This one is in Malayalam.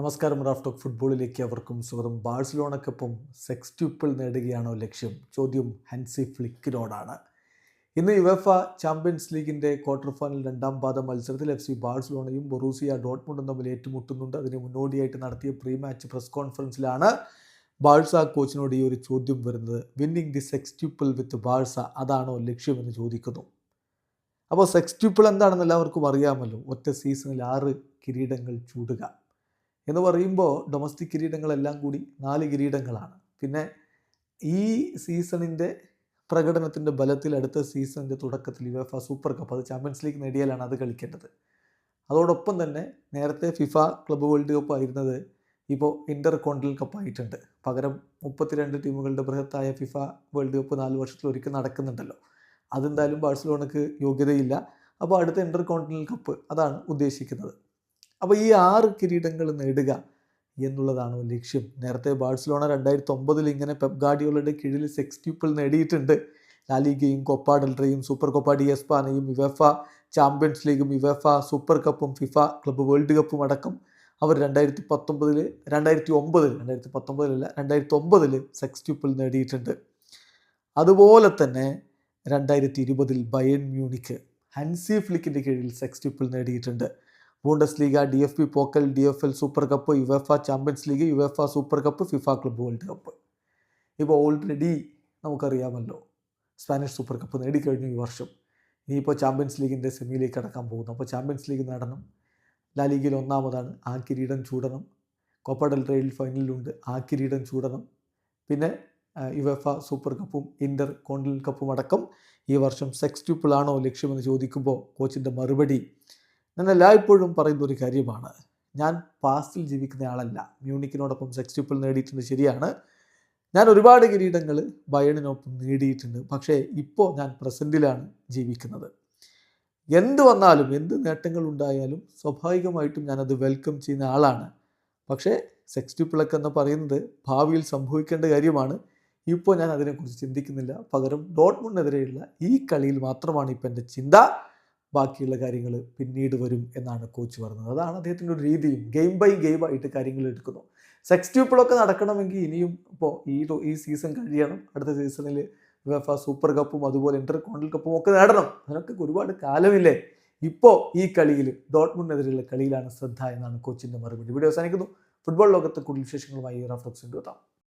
നമസ്കാരം റാഫ് ടോക്ക് ഫുട്ബോളിലേക്ക് അവർക്കും സ്വാഗതം. ബാഴ്സലോണക്കൊപ്പം സെക്സ് ട്യൂപ്പിൾ നേടുകയാണോ ലക്ഷ്യം? ചോദ്യം ഹൻസി ഫ്ലിക്കിനോടാണ്. ഇന്ന് യുവഫ ചാമ്പ്യൻസ് ലീഗിന്റെ ക്വാർട്ടർ ഫൈനൽ രണ്ടാം പാദ മത്സരത്തിൽ എഫ് സി ബാഴ്സലോണയും ബൊറൂസിയ ഡോട്ട്മുണ്ടും തമ്മിൽ ഏറ്റുമുട്ടുന്നുണ്ട്. അതിന് മുന്നോടിയായിട്ട് നടത്തിയ പ്രീ മാച്ച് പ്രസ് കോൺഫറൻസിലാണ് ബാഴ്സ കോച്ചിനോട് ഈ ഒരു ചോദ്യം വരുന്നത്. Winning the sextuple with Barca അതാണോ ലക്ഷ്യമെന്ന് ചോദിക്കുന്നു? അപ്പോൾ സെക്സ് ട്യൂപ്പിൾ എന്താണെന്ന് എല്ലാവർക്കും അറിയാമല്ലോ. ഒറ്റ സീസണിൽ ആറ് കിരീടങ്ങൾ ചൂടുക. എന്ന് പറയുമ്പോൾ ഡൊമസ്റ്റിക് കിരീടങ്ങളെല്ലാം കൂടി നാല് കിരീടങ്ങളാണ്. പിന്നെ ഈ സീസണിന്റെ പ്രകടനത്തിന്റെ ബലത്തിൽ അടുത്ത സീസണിന്റെ തുടക്കത്തിൽ യുവഫ സൂപ്പർ കപ്പ് അത് ചാമ്പ്യൻസ് ലീഗ് നേടിയാലാണ് അത് കളിക്കേണ്ടത്. അതോടൊപ്പം തന്നെ നേരത്തെ ഫിഫ ക്ലബ് വേൾഡ് കപ്പ് ആയിരുന്നത് ഇപ്പോൾ ഇന്റർ കോണ്ടിനൽ കപ്പായിട്ടുണ്ട് പകരം മുപ്പത്തിരണ്ട് ടീമുകളുടെ ബൃഹത്തായ ഫിഫ വേൾഡ് കപ്പ് നാല് വർഷത്തിലൊരിക്കൽ നടക്കുന്നുണ്ടല്ലോ. അതെന്തായാലും ബാഴ്സലോണക്ക് യോഗ്യതയില്ല. അപ്പോൾ അടുത്ത ഇന്റർ കോണ്ടിനൽ കപ്പ് അതാണ് ഉദ്ദേശിക്കുന്നത്. അപ്പോൾ ഈ ആറ് കിരീടങ്ങൾ നേടുക എന്നുള്ളതാണ് ലക്ഷ്യം. നേരത്തെ ബാഴ്സലോണ രണ്ടായിരത്തി ഒമ്പതിൽ ഇങ്ങനെ പെപ് ഗാർഡിയോളയുടെ കീഴിൽ സെക്സ് ട്യൂപ്പിൾ നേടിയിട്ടുണ്ട് ലാലിഗയും കൊപ്പ ഡെൽറയും സൂപ്പർ കൊപ്പ ഡി എസ്പാനയും യുവഫ ചാമ്പ്യൻസ് ലീഗും യുവഫ സൂപ്പർ കപ്പും ഫിഫ ക്ലബ്ബ് വേൾഡ് കപ്പും അടക്കം അവർ രണ്ടായിരത്തി പത്തൊമ്പതിൽ രണ്ടായിരത്തി ഒമ്പതിൽ രണ്ടായിരത്തി പത്തൊമ്പതിലല്ല രണ്ടായിരത്തി ഒമ്പതിൽ സെക്സ് ട്യൂപ്പിൾ നേടിയിട്ടുണ്ട് അതുപോലെ തന്നെ രണ്ടായിരത്തി ഇരുപതിൽ ബയൻ മ്യൂണിക്ക് ഹൻസി ഫ്ലിക്കിന്റെ കീഴിൽ സെക്സ് ട്യൂപ്പിൾ നേടിയിട്ടുണ്ട് Bundesliga D F P Pokal D F L super cup UEFA champions league UEFA super cup FIFA club world cup ഇപ്പോൾ ഓൾറെഡി നമുക്കറിയാമല്ലോ സ്പാനിഷ് സൂപ്പർ കപ്പ് നേടിക്കഴിഞ്ഞു ഈ വർഷം. ഇനിയിപ്പോൾ ചാമ്പ്യൻസ് ലീഗിന്റെ സെമിയിലേക്ക് കടക്കാൻ പോകുന്നു. അപ്പോൾ ചാമ്പ്യൻസ് ലീഗ് നേടണം. ലാ ലീഗിൽ ഒന്നാമതാണ്. ആ കിരീടം ചൂടണം. കോപ്പ ഡെൽ ഫൈനലിലുണ്ട് ആ കിരീടം ചൂടണം. പിന്നെ യുവഫ സൂപ്പർ കപ്പും ഇന്റർ കോണ്ടിനൽ കപ്പും അടക്കം ഈ വർഷം സെക്സ് ട്യൂപ്പിളാണോ ലക്ഷ്യമെന്ന് ചോദിക്കുമ്പോൾ കോച്ചിന്റെ മറുപടി ഞാൻ എല്ലായ്പ്പോഴും പറയുന്ന ഒരു കാര്യമാണ്. ഞാൻ പാസ്റ്റിൽ ജീവിക്കുന്ന ആളല്ല. മ്യൂണിക്കിനോടൊപ്പം സെക്സ് ട്യൂപ്പിൾ നേടിയിട്ടുണ്ട് ശരിയാണ്. ഞാൻ ഒരുപാട് കിരീടങ്ങൾ ബയണിനൊപ്പം നേടിയിട്ടുണ്ട്. പക്ഷേ ഇപ്പോൾ ഞാൻ പ്രസന്റിലാണ് ജീവിക്കുന്നത്. എന്ത് വന്നാലും എന്ത് നേട്ടങ്ങൾ ഉണ്ടായാലും സ്വാഭാവികമായിട്ടും ഞാനത് വെൽക്കം ചെയ്യുന്ന ആളാണ്. പക്ഷേ സെക്സ് ട്യൂപ്പിളൊക്കെ എന്ന് പറയുന്നത് ഭാവിയിൽ സംഭവിക്കേണ്ട കാര്യമാണ്. ഇപ്പോൾ ഞാൻ അതിനെക്കുറിച്ച് ചിന്തിക്കുന്നില്ല. പകരം ഡോട്ട്മുണ്ടിനെതിരെയുള്ള ഈ കളിയിൽ മാത്രമാണ് ഇപ്പം എന്റെ ചിന്ത. ബാക്കിയുള്ള കാര്യങ്ങൾ പിന്നീട് വരും എന്നാണ് കോച്ച് പറഞ്ഞത്. അതാണ് അദ്ദേഹത്തിന്റെ ഒരു രീതിയും. ഗെയിം ബൈ ഗെയിം ആയിട്ട് കാര്യങ്ങൾ എടുക്കുന്നു. സെക്സ് ട്യൂപ്പിളൊക്കെ നടക്കണമെങ്കിൽ ഇനിയും ഇപ്പോൾ ഈ ഈ സീസൺ കഴിയണം. അടുത്ത സീസണിൽ വെഫ സൂപ്പർ കപ്പും അതുപോലെ ഇന്റർ കോണ്ടൽ കപ്പും ഒക്കെ നേടണം. അതിനൊക്കെ ഒരുപാട് കാലമില്ലേ? ഇപ്പോൾ ഈ കളിയിൽ ഡോട്ട്മുണ്ടിനെതിരെയുള്ള കളിയിലാണ് ശ്രദ്ധ എന്നാണ് കോച്ചിന്റെ മറുപടി. വീഡിയോ അവസാനിക്കുന്നു. ഫുട്ബോൾ ലോകത്തെ കൂടുതൽ വിശേഷങ്ങളുമായി റഫ്ലക്സ് എത്താം